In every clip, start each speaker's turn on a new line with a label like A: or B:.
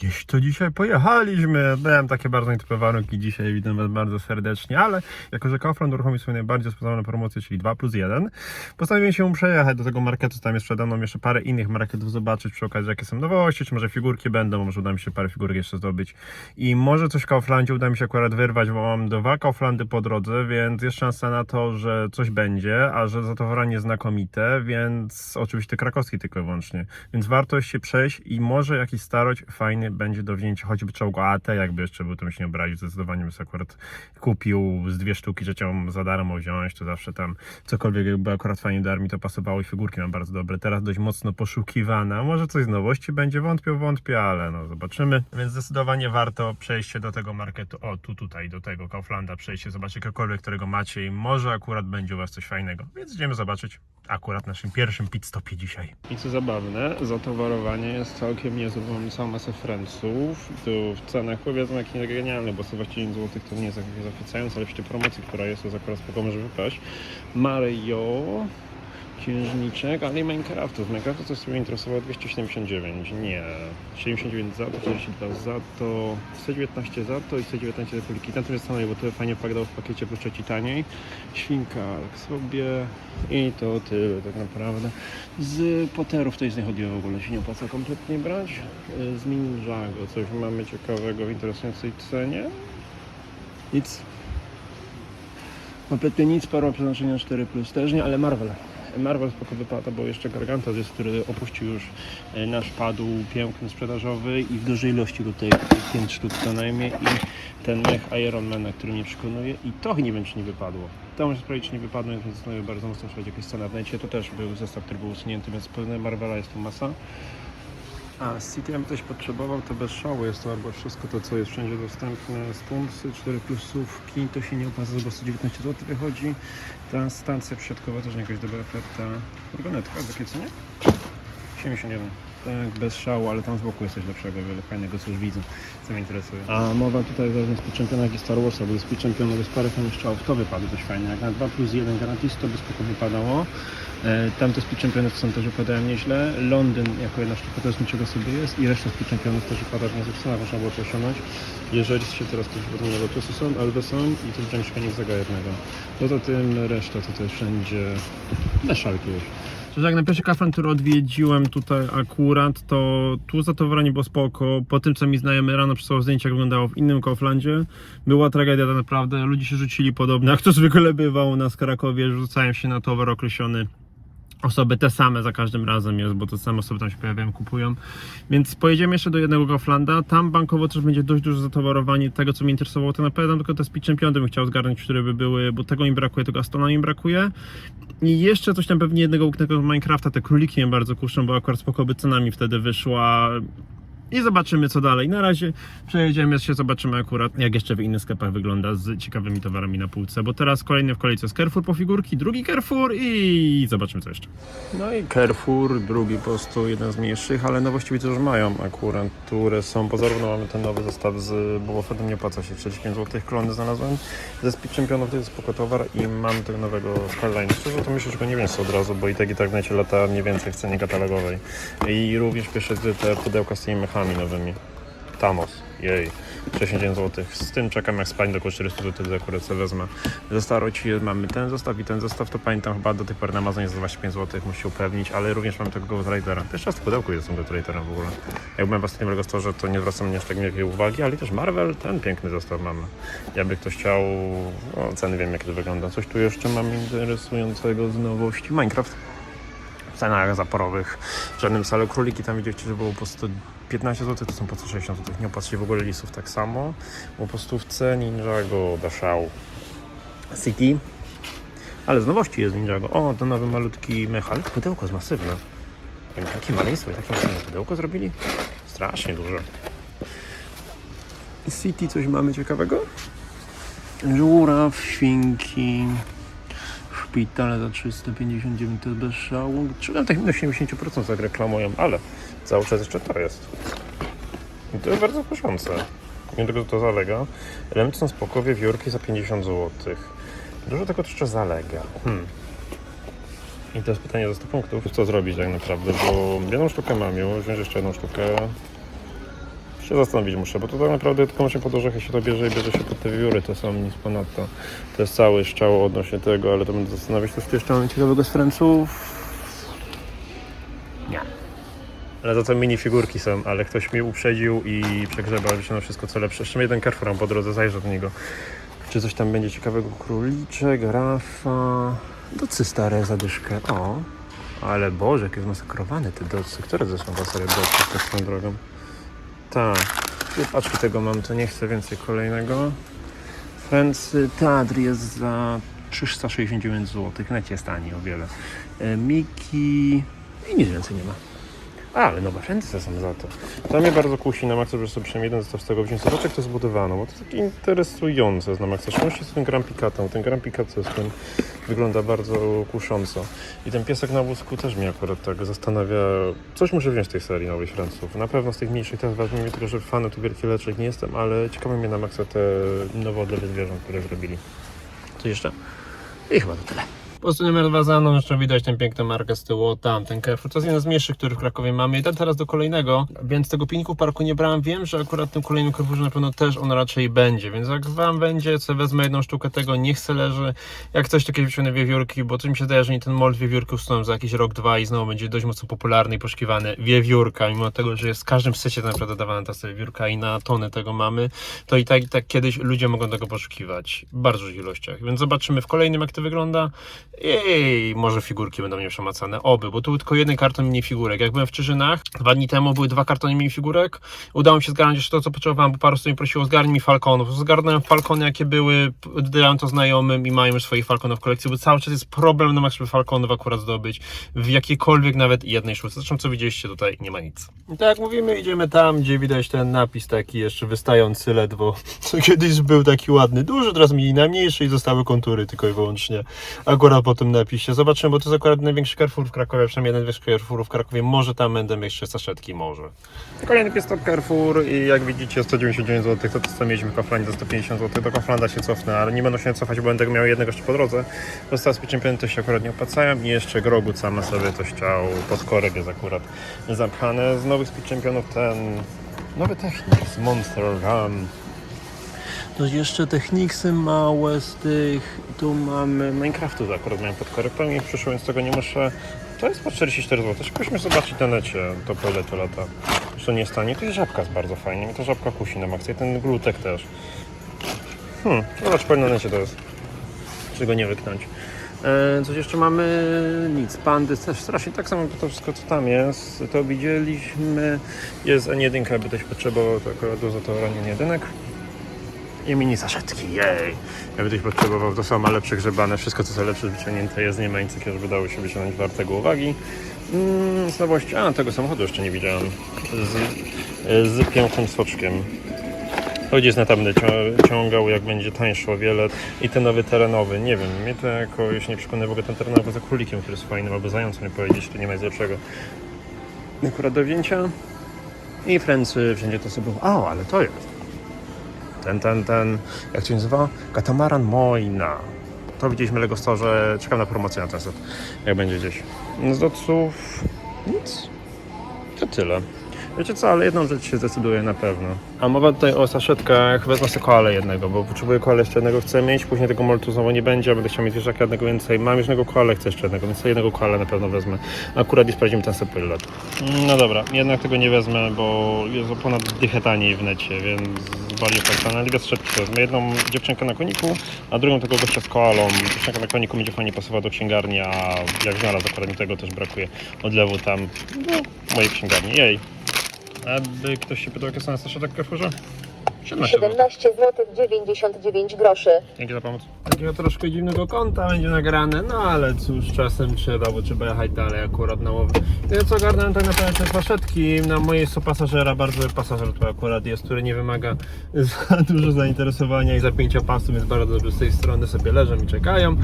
A: gdzieś to dzisiaj pojechaliśmy. Miałem takie bardzo nietypowe warunki dzisiaj, witam Was bardzo serdecznie, ale jako, że Kaufland uruchomił swoją najbardziej sprawdzoną promocję, czyli 2 plus 1, postanowiłem się przejechać do tego marketu, tam jest przede mną jeszcze parę innych marketów, zobaczyć przy okazji, jakie są nowości, czy może figurki będą, może uda mi się parę figurek jeszcze zdobyć. I może coś w Kauflandzie uda mi się akurat wyrwać, bo mam dwa Kauflandy po drodze, więc jest szansa na to, że coś będzie, a że zatowarowanie znakomite, więc oczywiście krakowski tylko i wyłącznie, więc warto się przejść i może jakiś starość fajny będzie do wzięcia, choćby czołg AT, jakby jeszcze był, to mi się nie obraził, zdecydowanie bym akurat kupił z dwie sztuki, że chciałbym za darmo wziąć, to zawsze tam cokolwiek jakby akurat fajnie do armii to pasowało i figurki mam bardzo dobre, teraz dość mocno poszukiwana, może coś z nowości będzie, wątpię, wątpię, ale no zobaczymy, więc zdecydowanie warto przejście do tego marketu, o tu tutaj, do tego Kauflanda przejście, zobaczyć jakiegokolwiek, którego macie i może akurat będzie u Was coś fajnego, więc idziemy zobaczyć akurat naszym pierwszym pit stopie dzisiaj. I co zabawne, zatowarowanie jest całkiem niezłe, bo mamy całą masę Franców, tu w cenach powiedzmy jak nie genialne, bo 129 zł to nie jest jakieś zachwycające, ale tej promocji, która jest, to akurat spoko może wypaść. Mario, księżniczek, ale i Minecraftu. Z Minecraftu coś sobie interesowało 279, nie. 79 za to, 42 za to, 119 za to i 119 za. Na tym jest bo to fajnie pak dał w pakiecie plus trzeci taniej. Świnka sobie i to tyle tak naprawdę. Z Potterów to jest nie w ogóle, się nie opłaca kompletnie brać. Z Ninjago coś mamy ciekawego w interesującej cenie. Nic. Kompletnie nic, parę przeznaczenia 4 plus też nie, ale Marvel. Marvel spoko wypada, bo jeszcze Gargantos jest, który opuścił już e, nasz padł piękny sprzedażowy i w dużej ilości tutaj 5 sztuk co najmniej i ten mech Ironmana, który mnie przekonuje i to nie wiem czy nie wypadło. To sprawdzić czy nie wypadło, więc zastanawiam bardzo mocno szukać jakaś scena w necie. To też był zestaw, który był usunięty, więc pewnie Marvela jest tu masa. A z City ktoś potrzebował, to bez szału jest to albo wszystko to, co jest wszędzie dostępne z Pumsy, 4 plusówki, to się nie opłaca, bo 119 zł wychodzi. Ta stacja przodkowa też nie jakaś dobra oferta. Furgonetka, w jakiej cenie? 71. Tak, bez szału, ale tam z boku jest coś lepszego, wiele fajnego, co już widzę, co mnie interesuje. A mowa tutaj zarówno Speed Championach, jak i Star Warsa, bo z Championów jest parę fajnych strzałów, to wypadło dość fajnie. Jak na 2 plus 1 Garantis, to by spoko wypadało. E, Tamte Speed Championów są też wypadają nieźle. Londyn jako jedna sztuka też niczego sobie jest i reszta Speed Championów też wypada w niezłych cenach, można było to osiągnąć. Jeżeli się teraz też wyróżnia Lotusy są, Alby są i też będzie mieszkanie zaga jednego. Poza tym reszta to też wszędzie bez szalki już. Szczerze, jak na pierwszy kafran, który odwiedziłem tutaj akurat, to tu zatowarowanie było spoko. Po tym, co mi znajomy rano przysłał zdjęcia, jak wyglądało w innym Kauflandzie, była tragedia tak naprawdę. Ludzie się rzucili podobnie, jak to zwykle bywa u nas w Krakowie, rzucają się na towar określony. Osoby te same za każdym razem jest, bo te same osoby tam się pojawiają, kupują. Więc pojedziemy jeszcze do jednego Kauflanda. Tam bankowo też będzie dość duże zatowarowanie tego, co mnie interesowało. To na pewno tylko te Speed Championy bym chciał zgarnąć, które by były, bo tego mi brakuje, tego Astona mi brakuje. I jeszcze coś tam pewnie jednego uknego z Minecrafta, te króliki mnie bardzo kuszą, bo akurat spoko by cenami wtedy wyszła. I zobaczymy co dalej. Na razie przejedziemy się, zobaczymy akurat jak jeszcze w innych sklepach wygląda z ciekawymi towarami na półce, bo teraz kolejny w kolejce jest Carrefour po figurki, drugi Carrefour i zobaczymy co jeszcze. No i Carrefour, drugi po prostu jeden z mniejszych, ale nowości widzę, że mają akurat, które są, bo zarówno mamy ten nowy zestaw z Boba Fettem, nie opłaca się, 35 zł klony znalazłem, ze Speed Championów to jest spoko towar i mam tego nowego Skyline. Szczerze to myślę, że go nie więcej od razu, bo i tak i tak necie lata mniej więcej w cenie katalogowej. I również pierwsze te pudełka z tymi mechami nowymi. Tamos, jej, 69 zł. Z tym czekam jak spać do około 400 zł, to akurat sobie wezmę. Ze staroci mamy ten zestaw i ten zestaw, to pamiętam chyba do tej pory na Amazonie za 25 zł, muszę się upewnić, ale również mam tego Ghost Ridera. Też raz w pudełku jestem Ghost Riderem w ogóle. Jak byłem w ostatnim Lego Store, to nie zwracam mnie aż tak wielkiej uwagi, ale też Marvel, ten piękny zestaw mamy. Jakby ktoś chciał, no, ceny wiem jak to wygląda. Coś tu jeszcze mam interesującego z nowości. Minecraft cenach zaporowych. W żadnym sale króliki tam widzieliście, że było po 115 zł, to są po 160 zł. Nie się w ogóle lisów tak samo. Bo po stówce Ninjago Dashao City. Ale z nowości jest Ninjago. O, to nowy malutki mech, ale to pudełko jest masywne. Takie maleństwo i takie masywne pudełko zrobili? Strasznie duże. City coś mamy ciekawego? Żuraw, świnki, szpitale za 359 to bez szału. Czytam tak minus 70% tak reklamują, ale cały czas jeszcze to jest. I to jest bardzo kuszące. Nie tego to zalega. Elementy są spoko, wiewiórki za 50 zł. Dużo tego jeszcze zalega. Hmm. I to jest pytanie za 100 punktów. Co zrobić tak naprawdę, bo jedną sztukę mam już, wziąć jeszcze jedną sztukę. Się zastanowić muszę, bo to tak naprawdę tylko właśnie pod orzechy się to bierze i bierze się pod te wióry, to są nic ponadto. To jest cały szczał odnośnie tego, ale to będę zastanawiać się, czy jeszcze mamy ciekawego z Franców. Nie. Ale za to minifigurki są, ale ktoś mnie uprzedził i przegrzebał, wyciągnął wszystko co lepsze. Jeszcze jeden Carrefour mam po drodze, zajrzę do niego. Czy coś tam będzie ciekawego? Króliczek, Rafa... Docy stare zadyszkę. O, ale Boże, jakie zmasakrowane te docy. Które to są seria doców tak swoją drogą? Tak. Dwie paczki tego mam, to nie chcę więcej kolejnego. Francy Teatr jest za 369 zł. Nawet jest taniej o wiele. E, Miki i nic więcej nie ma. Ale nowe Francy są za to. To mnie bardzo kusi na Maxa, że sobie przynajmniej jeden zestaw z tego wziąć. Zobacz jak to zbudowano, bo to takie interesujące na Maxa. Szczególnie z tym Grand Picatem. Ten Grand Picat z tym wygląda bardzo kusząco. I ten piesek na wózku też mnie akurat tak zastanawia. Coś muszę wziąć z tej serii nowych Franców. Na pewno z tych mniejszych też wezmę, tego, że fanem tu wielki leczek nie jestem, ale ciekawe mnie na Maxa te nowe odlewy zwierząt, które zrobili. Co jeszcze? I chyba to tyle. Po prostu numer dwa za mną jeszcze widać tę piękną markę z tyłu, tam, ten Carrefour. To jest jeden z mniejszych, który w Krakowie mamy. Idę teraz do kolejnego, więc tego pilniku parku nie brałem. Wiem, że akurat w tym kolejnym Carrefourze na pewno też on raczej będzie, więc jak wam będzie, co wezmę jedną sztukę tego, niech se leży. Jak coś takie wyciągnę wiewiórki, bo to mi się zdaje, że nie ten mold wiewiórki usuną za jakiś rok, dwa i znowu będzie dość mocno popularny i poszukiwany wiewiórka, mimo tego, że jest w każdym secie tak naprawdę dawana ta wiewiórka i na tony tego mamy, to i tak, i tak kiedyś ludzie mogą tego poszukiwać w bardzo dużych ilościach, więc zobaczymy w kolejnym jak to wygląda i może figurki będą nieprzemacane, oby, bo tu był tylko jeden karton minifigurek, jak byłem w Czyżynach, dwa dni temu były dwa kartony minifigurek, udało mi się zgarnąć jeszcze to, co potrzebowałem, bo paru osób mi prosiło, zgarnij mi falconów, zgarnąłem falcony, jakie były, dodałem to znajomym i mają już swoich falconów w kolekcji, bo cały czas jest problem na żeby falconów akurat zdobyć, w jakiejkolwiek nawet jednej sztuce, zresztą co widzieliście tutaj, nie ma nic. I tak jak mówimy, idziemy tam, gdzie widać ten napis taki jeszcze wystający ledwo, co kiedyś był taki ładny, duży, teraz mi najmniejszy i zostały kontury tylko i wyłącznie, akurat po tym napisie. Zobaczymy, bo to jest akurat największy Carrefour w Krakowie, przynajmniej jeden z Carrefourów w Krakowie, może tam będę jeszcze saszetki, może. Kolejny pies to Carrefour i jak widzicie 199 zł, to co mieliśmy w Kauflandzie za 150 zł, do Kauflanda się cofnę, ale nie będę się cofać, bo będę miał jednego jeszcze po drodze. Zostały Czempiony to się akurat nie opłacają i jeszcze Grogu sama sobie to chciał, pod korek jest akurat zapchane. Z nowych Speed Championów ten nowy technik z Monster Run. To jeszcze techniksy małe z tych, tu mamy Minecraftu to akurat miałem pod korek, to mi przyszło, więc tego nie muszę. To jest po 44 zł, szybkośmy zobaczyć na necie, to po to lata. Że nie stanie, to jest żabka jest bardzo fajnie, ta żabka kusi na maksa i ten glutek też. Hmm, zobacz, powiem na necie to jest. Czy go nie wyknąć. E, coś jeszcze mamy? Nic. Pandy też strasznie tak samo to wszystko co tam jest. To widzieliśmy. Jest N1, by ktoś potrzebował, to akurat dużo to ranie jedynek. I mini saszetki, jej! Jakby ktoś potrzebował, to są ma lepsze grzebane, wszystko co są lepsze wyciągnięte jest, nie ma nic takiego, żeby dało się wyciągnąć wartego uwagi. Mm, z nowości, a tego samochodu jeszcze nie widziałem, z, z pięknym soczkiem. Ojciec na cią- ciągał, jak będzie tańszy o wiele. I ten nowy terenowy, nie wiem, mnie to jakoś nie przekonuje w ogóle ten terenowy za królikiem, który jest fajny, albo zającem, nie powiedzieć, to nie ma nic lepszego. Akurat do wzięcia. I Francy wszędzie to sobie, o, ale to jest ten, ten, ten, jak się nazywa? Katamaran Moina. To widzieliśmy Lego Store, czekam na promocję na ten set, jak będzie gdzieś. No z doców nic. To tyle. Wiecie co, ale jedną rzecz się zdecyduje na pewno. A mowa tutaj o saszetkach, wezmę sobie koale jednego, bo potrzebuję koale jeszcze jednego, chcę mieć, później tego moltu znowu nie będzie, a będę chciał mieć wieszaka jednego więcej. Mam już jednego koale, chcę jeszcze jednego, więc jednego koala na pewno wezmę. Akurat i sprawdzimy ten sobie lat. No dobra, jednak tego nie wezmę, bo jest ponad dychę taniej w necie, więc bardziej opłacane. Ale dwie strzepki wezmę. Jedną dziewczynkę na koniku, a drugą tego gościa z koalą. Dziewczynka na koniku będzie fajnie pasowała do księgarni, a jak znalazł akurat mi tego też brakuje odlewu tam, no, mojej księgarni. Jej. Aby ktoś się pytał, jakie są saszetek w Carrefourze? 17 zł.
B: 17 zł 99 groszy.
A: Dzięki za pomoc. Takiego troszkę dziwnego kąta będzie nagrane, no ale cóż, czasem trzeba, bo trzeba jechać dalej akurat na łowy. To ja co ogarnąłem tak naprawdę te flaszetki, na mojej są pasażera, bardzo pasażer tu akurat jest, który nie wymaga za dużo zainteresowania i zapięcia pasu, więc bardzo dobrze z tej strony sobie leżą i czekają.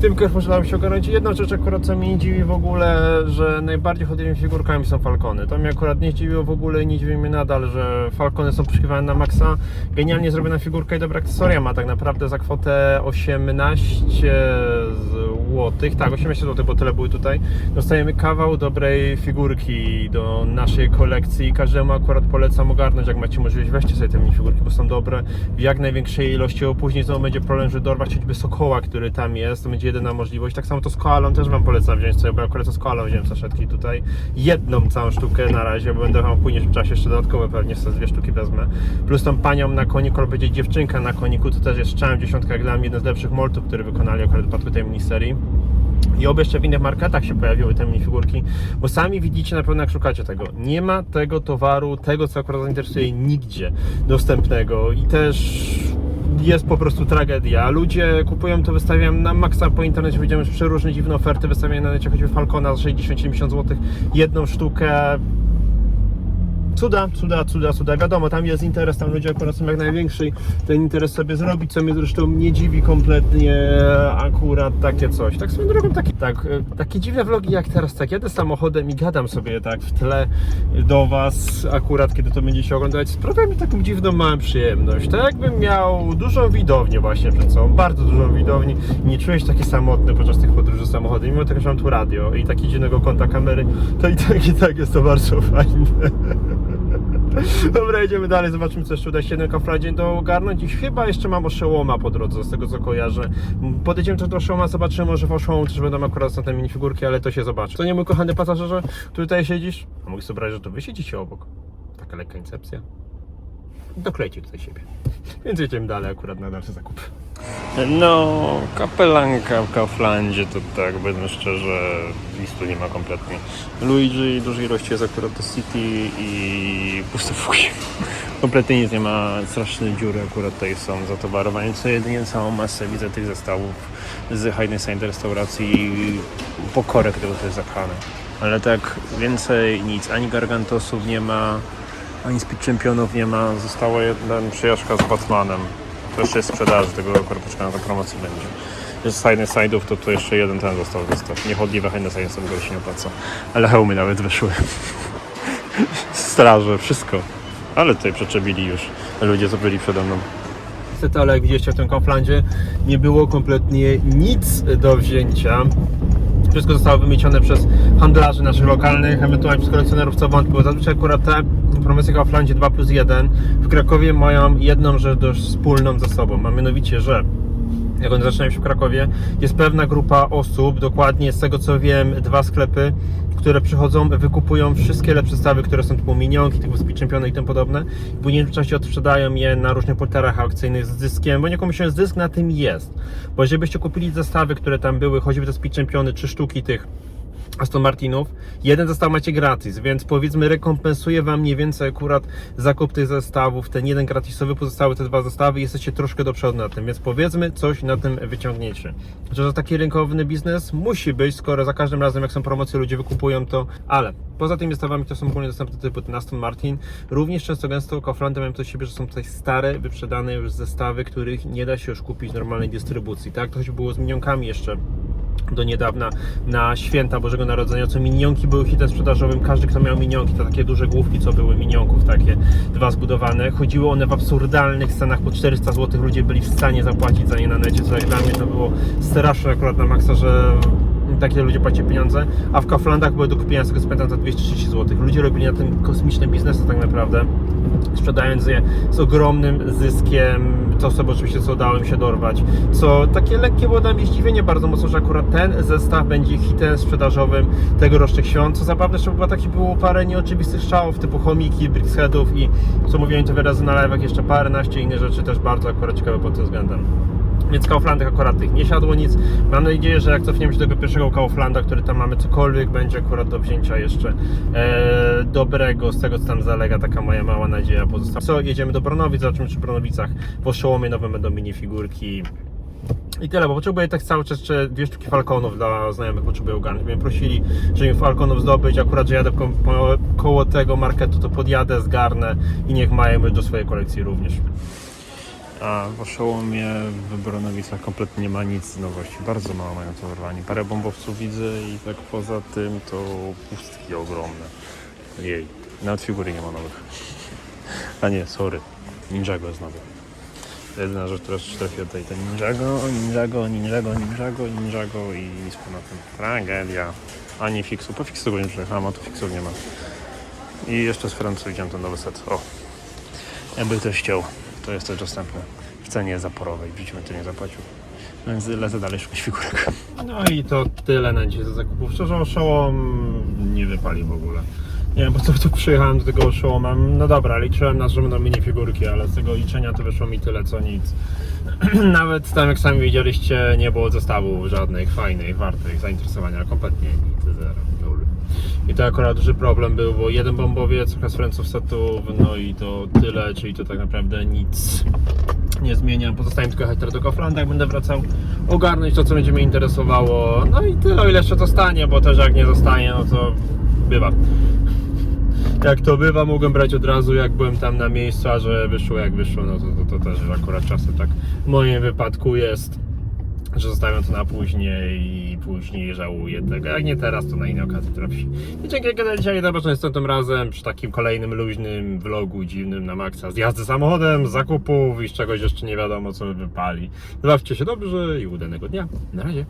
A: Carrefourze udało mi się ogarnąć jedną rzecz akurat, co mnie nie dziwi w ogóle, że najbardziej chodliwymi figurkami są falcony. To mnie akurat nie zdziwiło w ogóle i nie dziwi mnie nadal, że falcony są poszukiwane na maksa. Genialnie zrobiona figurka i dobre akcesoria ma tak naprawdę za kwotę 18 z tak, 18 zł, bo tyle były tutaj. Dostajemy kawał dobrej figurki do naszej kolekcji. Każdemu akurat polecam ogarnąć, jak macie możliwość, weźcie sobie te minifigurki, bo są dobre w jak największej ilości, bo później znowu będzie problem, żeby dorwać choćby sokoła, który tam jest, to będzie jedyna możliwość. Tak samo to z koalą też Wam polecam wziąć sobie, bo akurat to z koalą wziąłem saszetki tutaj. Jedną całą sztukę na razie, bo będę Wam w późniejszym czasie jeszcze dodatkowe pewnie sobie dwie sztuki wezmę. Plus tą panią na koniku, albo będzie dziewczynka na koniku, to też jest strzałem dziesiątka, jak dla mnie jeden z lepszych moltów, który wykonali akurat w tej miniserii. I oby jeszcze w innych marketach się pojawiły te minifigurki, bo sami widzicie na pewno jak szukacie tego. Nie ma tego towaru, tego co akurat zainteresuje nigdzie dostępnego i też jest po prostu tragedia. Ludzie kupują to, wystawiają na maksa po internecie, widziałem już przeróżne dziwne oferty, wystawiają na necie choćby Falcona za 60-70 zł, jedną sztukę, Cuda, cuda, cuda, cuda. Wiadomo, tam jest interes, tam ludzie akurat są jak największy ten interes sobie zrobić, co mnie zresztą nie dziwi kompletnie akurat takie coś. Tak swoją drogą, taki, tak, takie dziwne vlogi jak teraz, tak jadę samochodem i gadam sobie tak w tle do Was akurat, kiedy to będziecie oglądać, sprawia mi taką dziwną małą przyjemność. Tak jakbym miał dużą widownię właśnie przed sobą, bardzo dużą widownię nie czuję się taki samotny podczas tych podróży samochodem, mimo tego, że mam tu radio i taki dziwnego kąta kamery, to i tak, i tak jest to bardzo fajne. Dobra, jedziemy dalej, zobaczymy co jeszcze uda się jeden kafladzień do ogarnąć i chyba jeszcze mam oszołoma po drodze, z tego co kojarzę. Podejdziemy też do oszołoma, zobaczymy, może w oszołom też będą akurat są te minifigurki, ale to się zobaczy. To nie mój kochany pasażerze, tutaj siedzisz? A mogę sobie brać, że to wy siedzicie obok. Taka lekka incepcja. Doklejcie tutaj siebie. Więc jedziemy dalej akurat na dalsze zakupy. No, kapelanka w Kauflandzie to tak, będę szczerze, listu nie ma kompletnie. Luigi dużej ilości jest akurat do City i puste fuki. Kompletnie nic nie ma, straszne dziury akurat tutaj są zatowarowane, co jedynie całą masę widzę tych zestawów z Hidden Side restauracji i pokorek tego to jest zapchane. Ale tak więcej nic, ani Gargantosów nie ma, ani Speed Championów nie ma, została jedna przyjażdżka z Batmanem. To jeszcze jest sprzedaży, tego akurat poczekam, na promocji będzie. Z Hidden Side'ów to tu jeszcze jeden ten został zestaw. Niechodliwe Side w ogóle się nie opłaca. Ale hełmy nawet wyszły. Straże, wszystko. Ale tutaj przeczebili już ludzie, co byli przede mną. Niestety, ale jak widzieliście w tym Kauflandzie, nie było kompletnie nic do wzięcia. Wszystko zostało wymiecione przez handlarzy naszych lokalnych, ewentualnie przez kolekcjonerów co wątpią. Zazwyczaj akurat te promocje Kauflandzie 2 plus 1 w Krakowie mają jedną rzecz dość wspólną ze sobą, a mianowicie, że jak one zaczynają się w Krakowie, jest pewna grupa osób, dokładnie z tego co wiem, dwa sklepy, które przychodzą, wykupują wszystkie lepsze stawy, które są typu minionki, typu Speed Championy i tym podobne. W czasie odsprzedają je na różnych portalach aukcyjnych z dyskiem, bo się zysk na tym jest. Bo jeżeli byście kupili zestawy, które tam były, choćby te Speed Championy, trzy sztuki tych Aston Martinów. Jeden zestaw macie gratis, więc powiedzmy rekompensuje Wam mniej więcej akurat zakup tych zestawów, ten jeden gratisowy, pozostałe te dwa zestawy, jesteście troszkę do przodu na tym, więc powiedzmy coś na tym wyciągniecie. Że to taki rynkowny biznes musi być, skoro za każdym razem jak są promocje ludzie wykupują to, ale poza tymi zestawami to są ogólnie dostępne typu ten Aston Martin, również często gęsto Kauflandy mają to siebie, że są tutaj stare, wyprzedane już zestawy, których nie da się już kupić w normalnej dystrybucji, tak? To choć było z minionkami jeszcze do niedawna na święta Bożego Narodzenia, co minionki były hitem sprzedażowym. Każdy, kto miał minionki, to takie duże główki, co były minionków, takie dwa zbudowane. Chodziły one w absurdalnych cenach, po 400 zł ludzie byli w stanie zapłacić za nie na necie, co dla mnie to było straszne akurat na maksa, że takie ludzie płacili pieniądze, a w Kauflandach były do kupienia z tego spędzam za 230 zł. Ludzie robili na tym kosmiczne biznesy tak naprawdę, sprzedając je z ogromnym zyskiem, to sobie oczywiście co udało im się dorwać, co takie lekkie było dla mnie zdziwienie bardzo mocno, że akurat ten zestaw będzie hitem sprzedażowym tegorocznych świąt, co zabawne, że chyba taki było parę nieoczywistych strzałów typu chomiki, bricksheadów i co mówiłem to wyrazy na live'ach, jeszcze paręnaście innych rzeczy też bardzo akurat ciekawe pod tym względem. Więc Kauflandach akurat tych nie siadło nic. Mam nadzieję, że jak cofniemy się do tego pierwszego Kauflanda, który tam mamy, cokolwiek będzie akurat do wzięcia jeszcze e, dobrego, z tego co tam zalega, taka moja mała nadzieja pozostała. Co, jedziemy do Bronowic, zobaczymy czy w Bronowicach w Oszołomie nowe będą minifigurki. I tyle, bo potrzebuję tak cały czas jeszcze dwie sztuki Falconów dla znajomych, potrzebuję ogarnąć. Mnie prosili, żeby im Falconów zdobyć, akurat, że jadę ko koło tego marketu, to podjadę, zgarnę i niech mają do swojej kolekcji również. A w Oszołomie w Bronowicach kompletnie nie ma nic nowości. Bardzo mało mają towarowani. Parę bombowców widzę i tak poza tym to pustki ogromne. Jej, nawet figury nie ma nowych. A nie, sorry. Ninjago jest nowy. To jedyna rzecz, która się trafiła tutaj to Ninjago, Ninjago, Ninjago, Ninjago, Ninjago i nic ponad tym. Tragedia. Ani fiksu. Po fiksu nie przyjechałem, a tu fiksów nie ma. I jeszcze z Francji widziałem ten nowy set. O, jakby ktoś chciał, to jest też dostępne w cenie zaporowej. W życiu to nie zapłacił. Więc lecę dalej szukać figurek. No i to tyle na dzisiaj do zakupów. Szczerze, oszołom nie wypali w ogóle. Nie wiem, po co tu przyjechałem do tego oszołoma. No dobra, liczyłem na że będą minifigurki, ale z tego liczenia to wyszło mi tyle co nic. Nawet tam, jak sami widzieliście, nie było zestawów żadnych fajnych, wartych zainteresowania. Kompletnie nic, zero, nul. I to akurat duży problem był, bo jeden bombowiec, Franców setów, no i to tyle, czyli to tak naprawdę nic nie zmienia. Pozostaje mi tylko jechać do Kauflanda, jak będę wracał, ogarnąć to, co będzie mnie interesowało. No i tyle, o ile jeszcze zostanie, bo też jak nie zostanie, no to bywa. Jak to bywa, mogłem brać od razu, jak byłem tam na miejscu, a że wyszło jak wyszło, no to, to, to też akurat czasem tak w moim wypadku jest, że zostawiam to na później i później żałuję tego. Jak nie teraz, to na innej okazji trafi. I dzięki za dzisiaj, do zobaczenia następnym razem przy takim kolejnym luźnym vlogu dziwnym na maksa z jazdy samochodem, z zakupów i z czegoś jeszcze nie wiadomo co wypali. Zabawcie się dobrze i udanego dnia. Na razie.